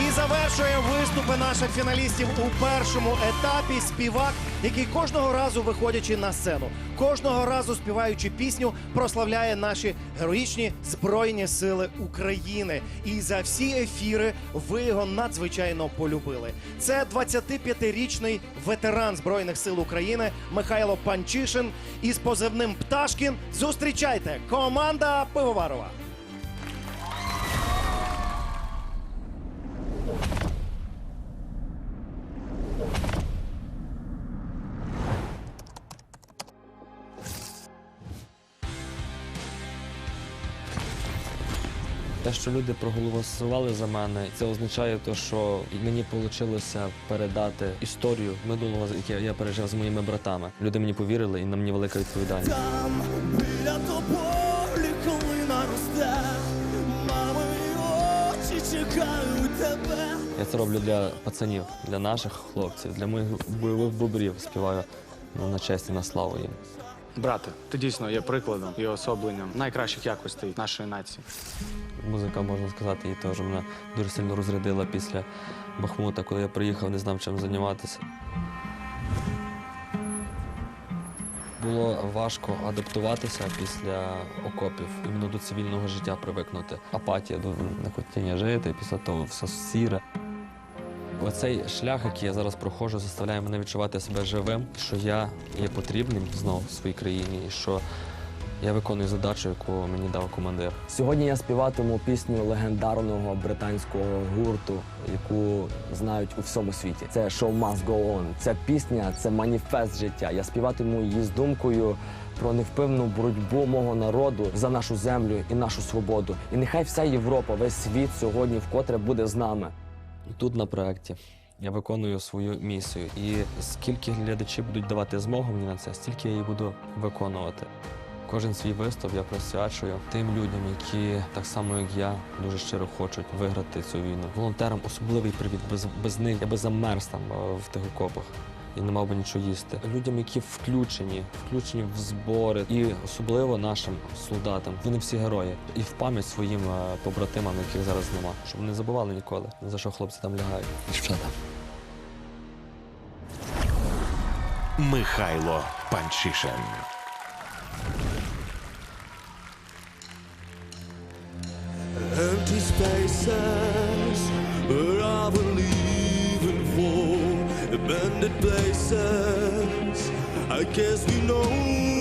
І завершує виступи наших фіналістів у першому етапі співак, який кожного разу виходячи на сцену, кожного разу співаючи пісню, прославляє наші героїчні збройні сили України. І за всі ефіри ви його надзвичайно полюбили. Це 25-річний ветеран збройних сил України Михайло Панчишин із позивним Пташкін. Зустрічайте команда Пивоварова. Те, що люди проголосували за мене, це означає те, що мені вийшло передати історію минулого, яке я пережив з моїми братами. Люди мені повірили, і на мені велика відповідальність. Там біля тополі, коли наросте, мами очі чекають тебе. Я це роблю для пацанів, для наших хлопців, для моїх бойових бобрів. Співаю на честь і на славу їм. Брате, ти дійсно є прикладом і особленням найкращих якостей нашої нації. Музика, можна сказати, її теж мене дуже сильно розрядила після Бахмута, коли я приїхав, не знав, чим займатися. Було важко адаптуватися після окопів, іменно до цивільного життя привикнути. Апатія до нехотіння жити, після того все сіре. Оцей шлях, який я зараз проходжу, заставляє мене відчувати себе живим, що я є потрібним знову в своїй країні, і що я виконую задачу, яку мені дав командир. Сьогодні я співатиму пісню легендарного британського гурту, яку знають у всьому світі. Це «Show must go on». Ця пісня це маніфест життя. Я співатиму її з думкою про невпинну боротьбу мого народу за нашу землю і нашу свободу. І нехай вся Європа, весь світ сьогодні вкотре буде з нами. Тут на проєкті я виконую свою місію. І скільки глядачі будуть давати змогу мені на це, стільки я її буду виконувати. Кожен свій виступ я присвячую тим людям, які так само як я дуже щиро хочуть виграти цю війну. Волонтерам особливий привіт. Без, без них я би замерз там е, в тих окопах. І не мав би нічого їсти. Людям, які включені, включені в збори, і особливо нашим солдатам. Вони всі герої. І в пам'ять своїм е, побратимам, яких зараз нема, щоб не забували ніколи, за що хлопці там лягають. Дівчата. Михайло Панчишин. Empty spaces abandoned places. I guess we know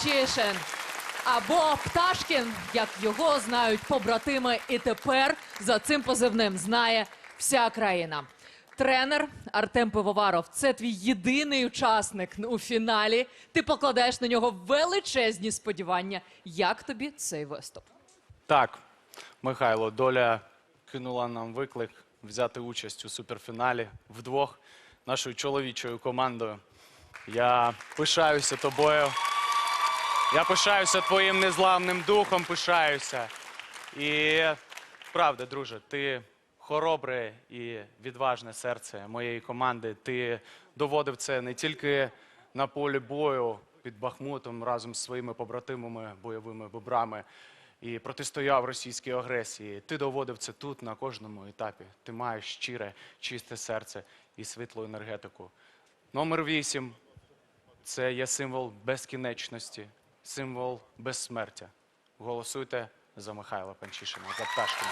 Панчишин. Або Пташкін, як його знають побратими, і тепер за цим позивним знає вся країна. Тренер Артем Пивоваров, це твій єдиний учасник у фіналі. Ти покладаєш на нього величезні сподівання. Як тобі цей виступ? Так, Михайло, доля кинула нам виклик взяти участь у суперфіналі вдвох нашою чоловічою командою. Я пишаюся тобою. Я пишаюся твоїм незламним духом, пишаюся. І правда, друже, ти хоробре і відважне серце моєї команди. Ти доводив це не тільки на полі бою під Бахмутом разом з своїми побратимами, бойовими бобрами і протистояв російській агресії. Ти доводив це тут на кожному етапі. Ти маєш щире, чисте серце і світлу енергетику. Номер вісім це є символ безкінечності, символ безсмертя. Голосуйте за Михайла Панчишина, за Пташкіна.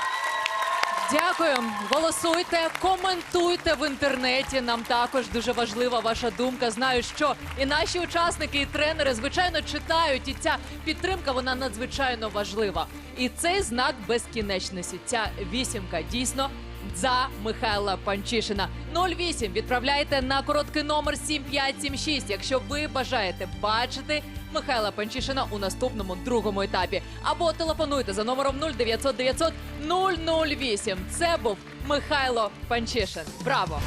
Дякую. Голосуйте, коментуйте в інтернеті. Нам також дуже важлива ваша думка. Знаю, що і наші учасники, і тренери, звичайно, читають. І ця підтримка вона надзвичайно важлива. І цей знак безкінечності. Ця вісімка дійсно. За Михайла Панчишина 08 відправляйте на короткий номер 7576, якщо ви бажаєте бачити Михайла Панчишина у наступному другому етапі. Або телефонуйте за номером 0900 900 008. Це був Михайло Панчишин. Браво!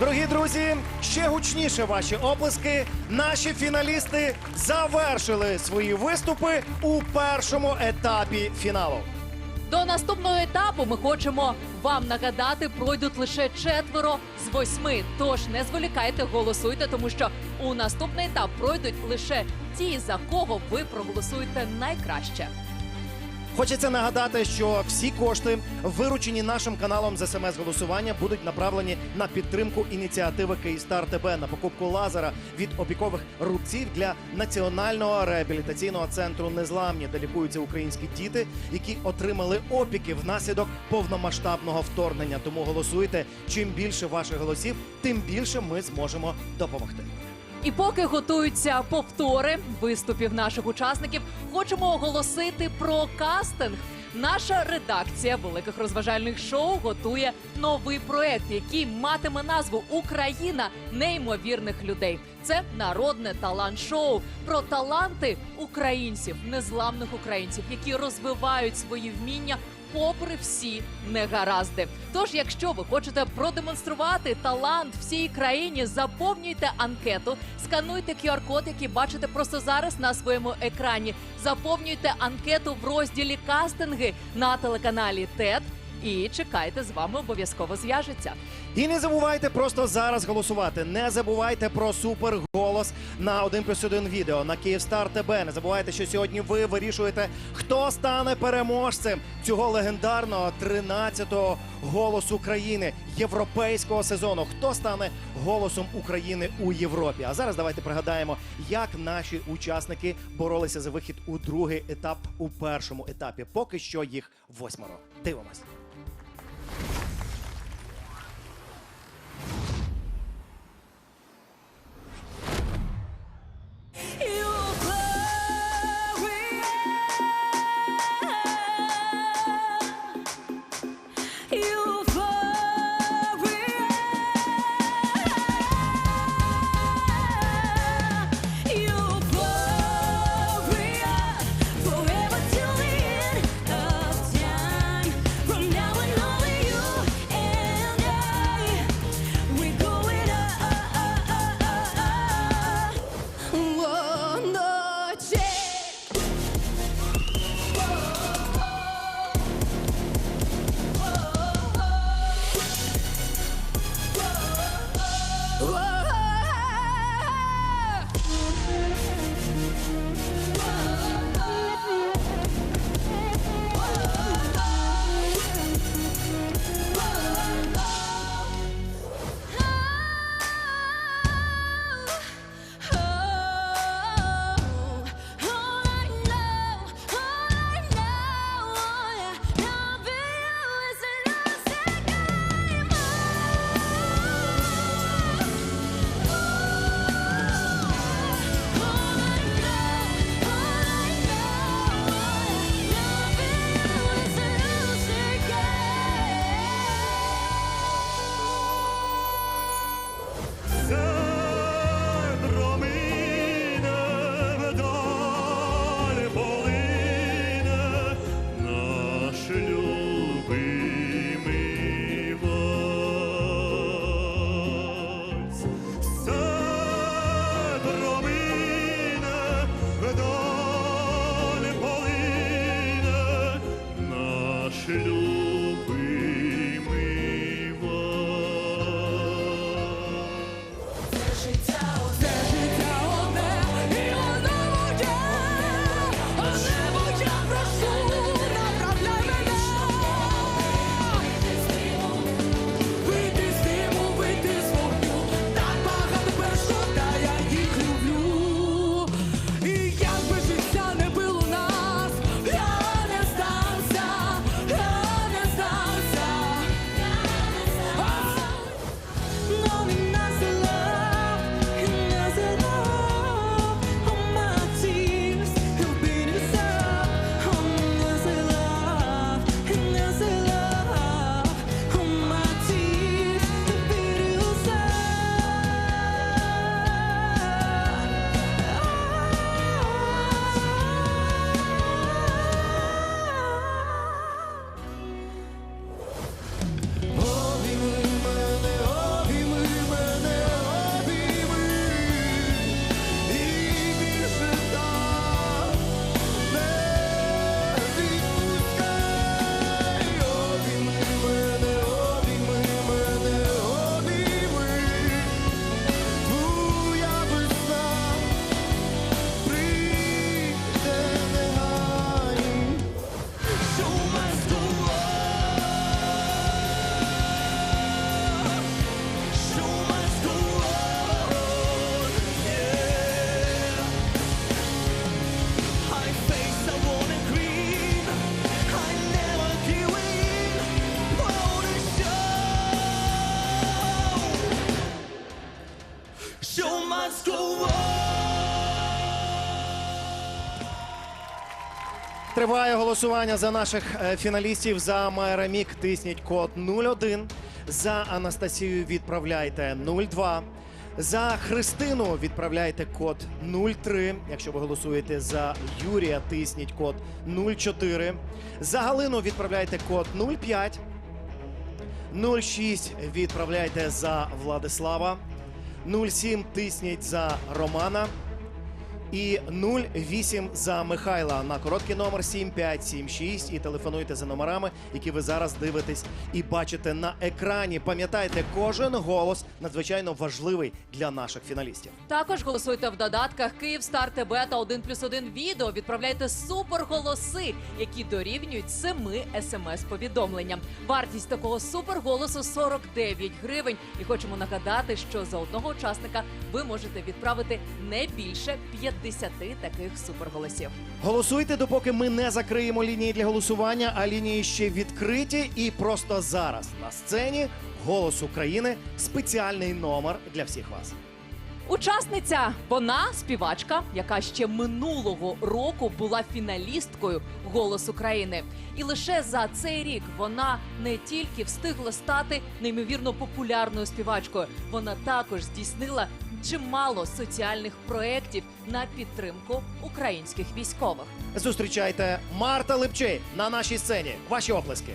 Дорогі друзі, ще гучніше ваші оплески. Наші фіналісти завершили свої виступи у першому етапі фіналу. До наступного етапу ми хочемо вам нагадати, пройдуть лише четверо з восьми. Тож не зволікайте, голосуйте, тому що у наступний етап пройдуть лише ті, за кого ви проголосуєте найкраще. Хочеться нагадати, що всі кошти, виручені нашим каналом з смс-голосування, будуть направлені на підтримку ініціативи Київстар ТБ на покупку лазера від опікових рубців для національного реабілітаційного центру Незламні, де лікуються українські діти, які отримали опіки внаслідок повномасштабного вторгнення. Тому голосуйте. Чим більше ваших голосів, тим більше ми зможемо допомогти. І поки готуються повтори виступів наших учасників, хочемо оголосити про кастинг. Наша редакція великих розважальних шоу готує новий проект, який матиме назву Україна неймовірних людей. Це народне талант-шоу про таланти українців, незламних українців, які розвивають свої вміння попри всі негаразди. Тож, якщо ви хочете продемонструвати талант всій країні, заповнюйте анкету, скануйте QR-код, який бачите просто зараз на своєму екрані. Заповнюйте анкету в розділі кастинги на телеканалі ТЕД. І чекайте, з вами обов'язково зв'яжеться. І не забувайте просто зараз голосувати. Не забувайте про суперголос на 1 плюс 1 відео на Київстар ТБ. Не забувайте, що сьогодні ви вирішуєте, хто стане переможцем цього легендарного 13-го голосу країни європейського сезону. Хто стане голосом України у Європі? А зараз давайте пригадаємо, як наші учасники боролися за вихід у другий етап у першому етапі. Поки що їх восьмеро. tema más. Триває голосування за наших е, фіналістів. За Майрамік тисніть код 01. За Анастасію відправляйте 02. За Христину відправляйте код 03. Якщо ви голосуєте за Юрія, тисніть код 04. За Галину відправляйте код 05. 06 відправляйте за Владислава. 07 тисніть за Романа. І 08 за Михайла на короткий номер 7576 і телефонуйте за номерами, які ви зараз дивитесь і бачите на екрані. Пам'ятайте, кожен голос надзвичайно важливий для наших фіналістів. Також голосуйте в додатках Київ Стар ТБ та 1 плюс 1 відео. Відправляйте суперголоси, які дорівнюють 7 смс-повідомленням. Вартість такого суперголосу 49 гривень. І хочемо нагадати, що за одного учасника ви можете відправити не більше 50 таких суперголосів. Голосуйте, допоки ми не закриємо лінії для голосування, а лінії ще відкриті. І просто зараз на сцені голос України спеціальний номер для всіх вас. Учасниця вона співачка, яка ще минулого року була фіналісткою Голос України. І лише за цей рік вона не тільки встигла стати неймовірно популярною співачкою, вона також здійснила чимало соціальних проєктів на підтримку українських військових. Зустрічайте Марта Липчей на нашій сцені. Ваші оплески.